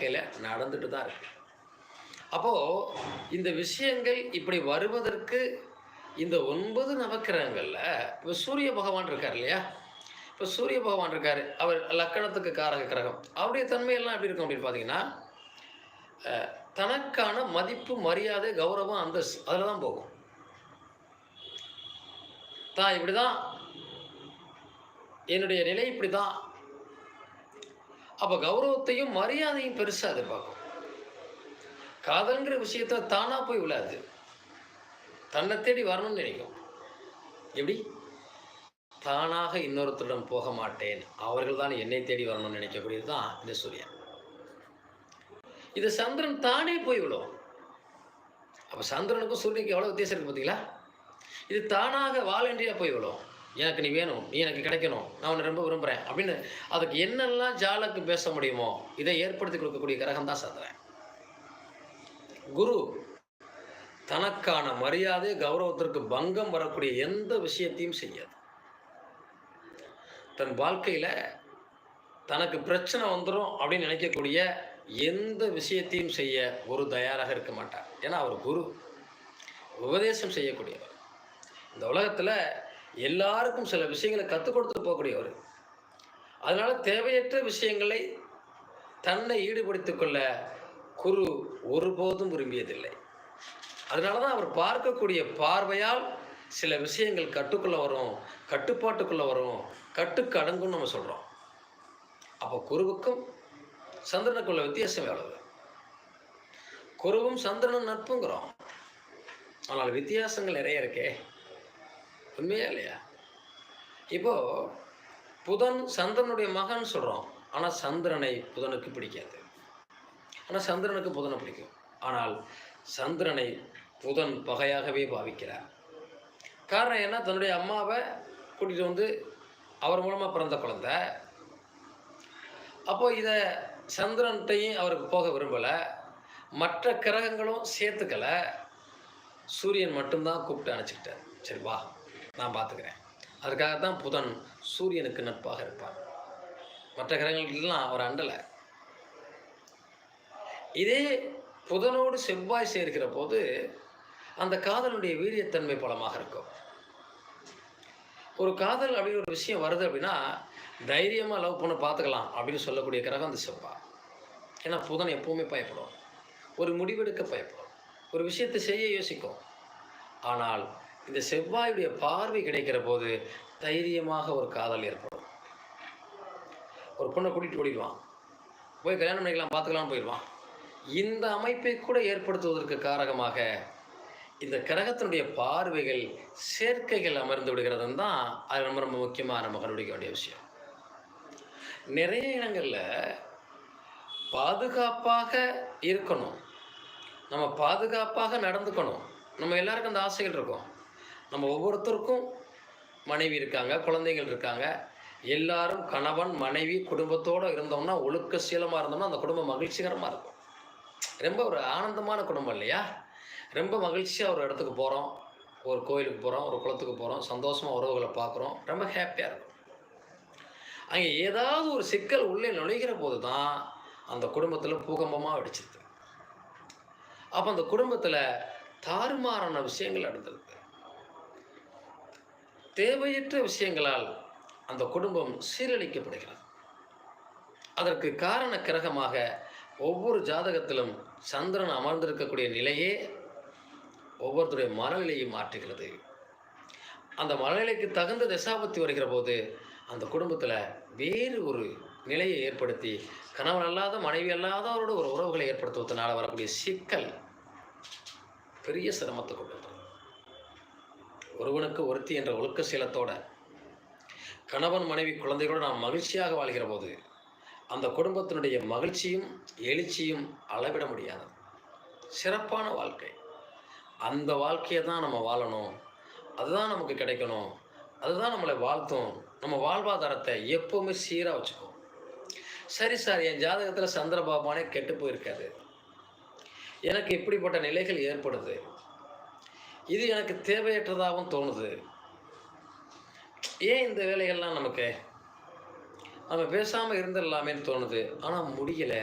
வாழ்க்கையில் நடந்துட்டு தான் இருக்கு. அப்போது இந்த விஷயங்கள் இப்படி வருவதற்கு இந்த ஒன்பது நவக்கிரகங்களில் இப்போ சூரிய பகவான் இருக்கார் இல்லையா? இப்போ சூரிய பகவான் இருக்கார். அவர் லக்கணத்துக்கு காரக கிரகம். அவருடைய தன்மையெல்லாம் எப்படி இருக்கும் அப்படின்னு பார்த்தீங்கன்னா தனக்கான மதிப்பு மரியாதை கௌரவம் அந்தஸ்து அதில் தான் போகும். தான் இப்படி தான் என்னுடைய நிலை இப்படி தான் அப்போ கௌரவத்தையும் மரியாதையும் பெருசாக பார்க்கும் காதல்ங்கிற விஷயத்த தானா போய் விழாது. தன்னை தேடி வரணும்னு நினைக்கும். எப்படி? தானாக இன்னொருத்தரிடம் போக மாட்டேன். அவர்கள் தான் என்னை தேடி வரணும்னு நினைக்கக்கூடியது தான் இந்த சூரியன். இது சந்திரன் தானே போய் விழும். அப்போ சந்திரனுக்கும் சூரியனுக்கும் எவ்வளோ வித்தியாசம் இருக்கு பார்த்தீங்களா இது தானாக வாலண்டியாக போய் விழும். எனக்கு நீ வேணும் நீ எனக்கு கிடைக்கணும் நான் உன்னை ரொம்ப விரும்புகிறேன் அப்படின்னு அதுக்கு என்னெல்லாம் ஜாலக்கு பேச முடியுமோ இதை ஏற்படுத்தி கொடுக்கக்கூடிய கிரகம் தான் சந்திரன். குரு தனக்கான மரியாதை கௌரவத்திற்கு பங்கம் வரக்கூடிய எந்த விஷயத்தையும் செய்யாது. தன் வாழ்க்கையில் தனக்கு பிரச்சனை வந்துடும் அப்படின்னு நினைக்கக்கூடிய எந்த விஷயத்தையும் செய்ய குரு தயாராக இருக்க மாட்டார். ஏன்னா அவர் குரு. உபதேசம் செய்யக்கூடியவர். இந்த உலகத்தில் எல்லாருக்கும் சில விஷயங்களை கற்றுக் கொடுத்து போகக்கூடியவர். அதனால தேவையற்ற விஷயங்களை தன்னை ஈடுபடுத்திக் கொள்ள குரு ஒருபோதும் விரும்பியதில்லை. அதனால தான் அவர் பார்க்கக்கூடிய பார்வையால் சில விஷயங்கள் கட்டுக்குள்ளே வரும் கட்டுப்பாட்டுக்குள்ளே வரும் கட்டுக்கு அடங்கும்னு நம்ம சொல்கிறோம் அப்போ குருவுக்கும் சந்திரனுக்குள்ள வித்தியாசம் எவ்வளவு குருவும் சந்திரனும் நட்புங்கிறோம். ஆனால் வித்தியாசங்கள் நிறைய இருக்கே. உண்மையா இல்லையா இப்போது புதன் சந்திரனுடைய மகன் சொல்கிறோம் ஆனால் சந்திரனை புதனுக்கு பிடிக்காது. ஆனால் சந்திரனுக்கு புதனை பிடிக்கும். ஆனால் சந்திரனை புதன் பகையாகவே பாவிக்கிறார். காரணம் என்ன? தன்னுடைய அம்மாவை கூட்டிகிட்டு வந்து அவர் மூலமாக பிறந்த குழந்தை. அப்போது இதை சந்திரன்கிட்டையும் அவருக்கு போக விரும்பலை. மற்ற கிரகங்களும் சேர்த்துக்கலை. சூரியன் மட்டும்தான் கூப்பிட்டு அணைச்சிக்கிட்டார். சரி வா நான் பார்த்துக்கிறேன். அதுக்காக தான் புதன் சூரியனுக்கு நட்பாக இருப்பான் மற்ற கிரகங்களுக்கெல்லாம் அவர் அண்டலை. இதே புதனோடு செவ்வாய் சேர்க்கிற போது அந்த காதலுடைய வீரியத்தன்மை பலமாக இருக்கும். ஒரு காதல் அப்படின்னு ஒரு விஷயம் வருது அப்படின்னா தைரியமாக லவ் பண்ண பார்த்துக்கலாம் அப்படின்னு சொல்லக்கூடிய கிரகம் அந்த செவ்வாய். ஏன்னா புதன் எப்பவுமே பயப்படும். ஒரு முடிவெடுக்க பயப்படும். ஒரு விஷயத்தை செய்ய யோசிக்கும். ஆனால் இந்த செவ்வாயுடைய பார்வை கிடைக்கிற போது தைரியமாக ஒரு காதல் ஏற்படும். ஒரு பொண்ணை கூட்டிகிட்டு ஓடிடுவான். போய் கல்யாணம் பண்ணிக்கலாம் பார்த்துக்கலாம்னு போயிடுவான். இந்த அமைப்பை கூட ஏற்படுத்துவதற்கு காரகமாக இந்த கிரகத்தினுடைய பார்வைகள் சேர்க்கைகள் அமர்ந்து விடுகிறது தான் அது ரொம்ப ரொம்ப முக்கியமாக நம்ம கண்டுபிடிக்க வேண்டிய விஷயம். நிறைய இடங்களில் பாதுகாப்பாக இருக்கணும். நம்ம பாதுகாப்பாக நடந்துக்கணும். நம்ம எல்லாருக்கும் அந்த ஆசைகள் இருக்கும். நம்ம ஒவ்வொருத்தருக்கும் மனைவி இருக்காங்க குழந்தைகள் இருக்காங்க. எல்லாரும் கணவன் மனைவி குடும்பத்தோடு இருந்தோம்னா ஒழுக்க சீலமாக இருந்தோம்னா அந்த குடும்பம் மகிழ்ச்சிகரமாக இருக்கும். ரொம்ப ஒரு ஆனந்தமான குடும்பம் இல்லையா? ரொம்ப மகிழ்ச்சியாக ஒரு இடத்துக்கு போகிறோம் ஒரு கோயிலுக்கு போகிறோம் ஒரு குளத்துக்கு போகிறோம் சந்தோஷமாக உறவுகளை பார்க்குறோம் ரொம்ப ஹாப்பியாக இருக்கும். அங்கே ஏதாவது ஒரு சிக்கல் உள்ளே நுழைகிற போது தான் அந்த குடும்பத்தில் பூகம்பமாக வெடிச்சிருது அப்போ அந்த குடும்பத்தில் தாறுமாறான விஷயங்கள் நடந்திருக்கு. தேவையற்ற விஷயங்களால் அந்த குடும்பம் சீரழிக்கப்படுகிறது. அதற்கு காரண கிரகமாக ஒவ்வொரு ஜாதகத்திலும் சந்திரன் அமர்ந்திருக்கக்கூடிய நிலையே ஒவ்வொருத்தருடைய மனநிலையை மாற்றுகிறது. அந்த மனநிலைக்கு தகுந்த தசாபத்தி வருகிற போது அந்த குடும்பத்தில் வேறு ஒரு நிலையை ஏற்படுத்தி கணவன் அல்லாத மனைவி அல்லாதவரோட ஒரு உறவுகளை ஏற்படுத்துவதனால வரக்கூடிய சிக்கல் பெரிய சிரமத்தை கொண்டு ஒருவனுக்கு ஒருத்தி என்ற ஒழுக்க சீலத்தோட கணவன் மனைவி குழந்தைகளோடு நாம் மகிழ்ச்சியாக வாழ்கிற போது அந்த குடும்பத்தினுடைய மகிழ்ச்சியும் எழுச்சியும் அளவிட முடியாது. சிறப்பான வாழ்க்கை. அந்த வாழ்க்கையை தான் நம்ம வாழணும். அதுதான் நமக்கு கிடைக்கணும். அதுதான் நம்மளை வாழ்த்தும். நம்ம வாழ்வாதாரத்தை எப்போவுமே சீராக வச்சுக்கோம். சரி சார் என் ஜாதகத்தில் சந்திரபாபானே கெட்டு போயிருக்காது எனக்கு இப்படிப்பட்ட நிலைகள் ஏற்படுது. இது எனக்கு தேவையற்றதாகவும் தோணுது. ஏன் இந்த வேலைகள்லாம் நமக்கு? நம்ம பேசாமல் இருந்துடலாமேன்னு தோணுது. ஆனால் முடியலை.